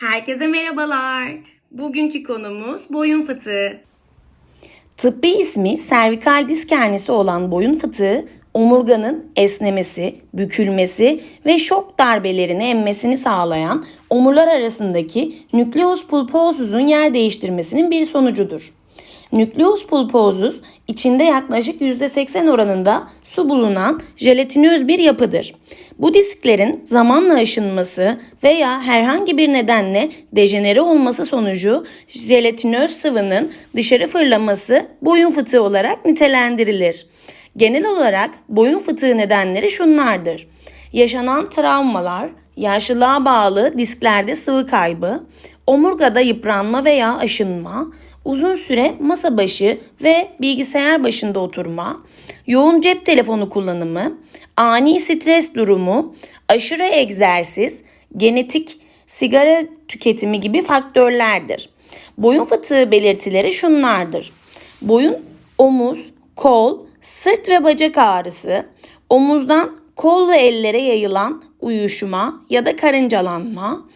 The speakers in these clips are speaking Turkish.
Herkese merhabalar. Bugünkü konumuz boyun fıtığı. Tıbbi ismi servikal disk hernisi olan boyun fıtığı, omurganın esnemesi, bükülmesi ve şok darbelerini emmesini sağlayan omurlar arasındaki nükleus pulposus'un yer değiştirmesinin bir sonucudur. Nükleus pulposus içinde yaklaşık %80 oranında su bulunan jelatinöz bir yapıdır. Bu disklerin zamanla aşınması veya herhangi bir nedenle dejenere olması sonucu jelatinöz sıvının dışarı fırlaması boyun fıtığı olarak nitelendirilir. Genel olarak boyun fıtığı nedenleri şunlardır. Yaşanan travmalar, yaşlılığa bağlı disklerde sıvı kaybı, omurgada yıpranma veya aşınma, uzun süre masa başı ve bilgisayar başında oturma, yoğun cep telefonu kullanımı, ani stres durumu, aşırı egzersiz, genetik sigara tüketimi gibi faktörlerdir. Boyun fıtığı belirtileri şunlardır. Boyun, omuz, kol, sırt ve bacak ağrısı, omuzdan kol ve ellere yayılan uyuşma ya da karıncalanma,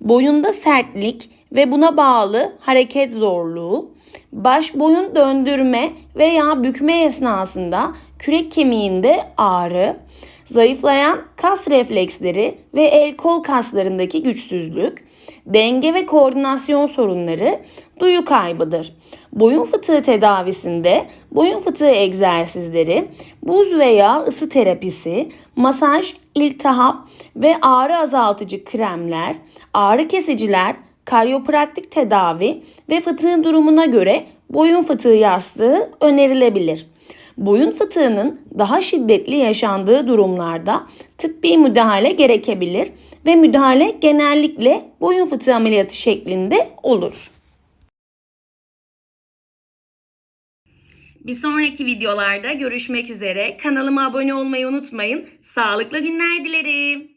boyunda sertlik ve buna bağlı hareket zorluğu, baş boyun döndürme veya bükme esnasında kürek kemiğinde ağrı, zayıflayan kas refleksleri ve el kol kaslarındaki güçsüzlük, denge ve koordinasyon sorunları, duyu kaybıdır. Boyun fıtığı tedavisinde boyun fıtığı egzersizleri, buz veya ısı terapisi, masaj, iltihap ve ağrı azaltıcı kremler, ağrı kesiciler, karyopraktik tedavi ve fıtığın durumuna göre boyun fıtığı yastığı önerilebilir. Boyun fıtığının daha şiddetli yaşandığı durumlarda tıbbi müdahale gerekebilir ve müdahale genellikle boyun fıtığı ameliyatı şeklinde olur. Bir sonraki videolarda görüşmek üzere. Kanalıma abone olmayı unutmayın. Sağlıklı günler dilerim.